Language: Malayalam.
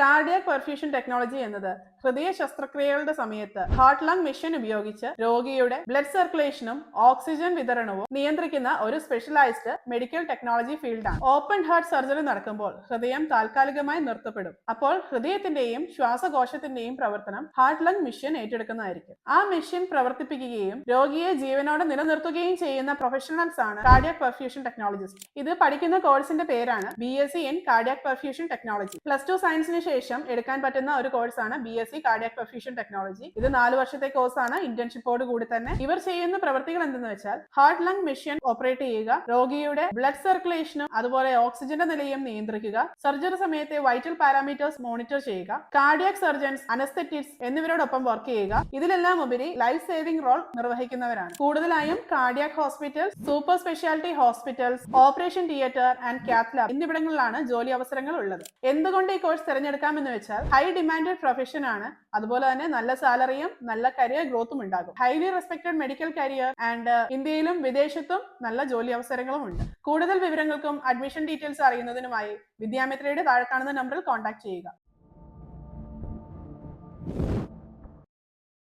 കാർഡിയക് പെർഫ്യൂഷൻ ടെക്നോളജി എന്നത് ഹൃദയ ശസ്ത്രക്രിയകളുടെ സമയത്ത് ഹാർട്ട് ലങ് മെഷീൻ ഉപയോഗിച്ച് രോഗിയുടെ ബ്ലഡ് സർക്കുലേഷനും ഓക്സിജൻ വിതരണവും നിയന്ത്രിക്കുന്ന ഒരു സ്പെഷ്യലൈസ്ഡ് മെഡിക്കൽ ടെക്നോളജി ഫീൽഡാണ് ഓപ്പൺ ഹാർട്ട് സർജറി നടക്കുമ്പോൾ ഹൃദയം താൽക്കാലികമായി നിർത്തപ്പെടും. അപ്പോൾ ഹൃദയത്തിന്റെയും ശ്വാസകോശത്തിന്റെയും പ്രവർത്തനം ഹാർട്ട് ലങ് മെഷീൻ ഏറ്റെടുക്കുന്നതായിരിക്കും. ആ മെഷീൻ പ്രവർത്തിപ്പിക്കുകയും രോഗിയെ ജീവനോടെ നിലനിർത്തുകയും ചെയ്യുന്ന പ്രൊഫഷണൽസ് ആണ് കാർഡിയക് പെർഫ്യൂഷൻ ടെക്നോളജിസ്റ്റ് ഇത് പഠിക്കുന്ന കോഴ്സിന്റെ പേരാണ് B S C in cardiac perfusion technology plus two സയൻസിന് ശേഷം എടുക്കാൻ പറ്റുന്ന ഒരു കോഴ്സാണ് B S C cardiac perfusion technology ഇത് നാല് വർഷത്തെ കോഴ്സാണ്. ഇന്റേൺഷിപ്പോട് കൂടി തന്നെ. ഇവർ ചെയ്യുന്ന പ്രവൃത്തികൾ എന്തെന്ന് വെച്ചാൽ ഹാർട്ട് ലങ് മെഷീൻ ഓപ്പറേറ്റ് ചെയ്യുക രോഗിയുടെ ബ്ലഡ് സർക്കുലേഷനും അതുപോലെ ഓക്സിജന്റെ നിലയും നിയന്ത്രിക്കുക സർജറി സമയത്തെ വൈറ്റൽ പാരാമീറ്റേഴ്സ് മോണിറ്റർ ചെയ്യുക കാർഡിയക് സർജൻസ് അനസ്തെറ്റിക്സ് എന്നിവരോടൊപ്പം വർക്ക് ചെയ്യുക. ഇതിലെല്ലാം ഉപരി ലൈഫ് സേവിംഗ് റോൾ നിർവഹിക്കുന്നവരാണ്. കൂടുതലായും cardiac hospital super speciality hospitals operation theatre and cath lab എന്നിവിടങ്ങളിലാണ് ജോലി അവസരങ്ങൾ ഉള്ളത്. എന്തുകൊണ്ട് ഈ കോഴ്സ് തിരഞ്ഞെടുക്കാമെന്ന് വെച്ചാൽ ഹൈ ഡിമാൻഡഡ് പ്രൊഫഷൻ ആണ്. അതുപോലെ തന്നെ നല്ല സാലറിയും നല്ല കരിയർ ഗ്രോത്തും ഉണ്ടാകും. Highly respected medical career and ഇന്ത്യയിലും വിദേശത്തും നല്ല ജോലി അവസരങ്ങളും ഉണ്ട്. കൂടുതൽ വിവരങ്ങൾക്കും അഡ്മിഷൻ ഡീറ്റെയിൽസ് അറിയുന്നതിനുമായി വിദ്യാമിത്രയുടെ താഴെ കാണുന്ന നമ്പറിൽ കോൺടാക്ട് ചെയ്യുക.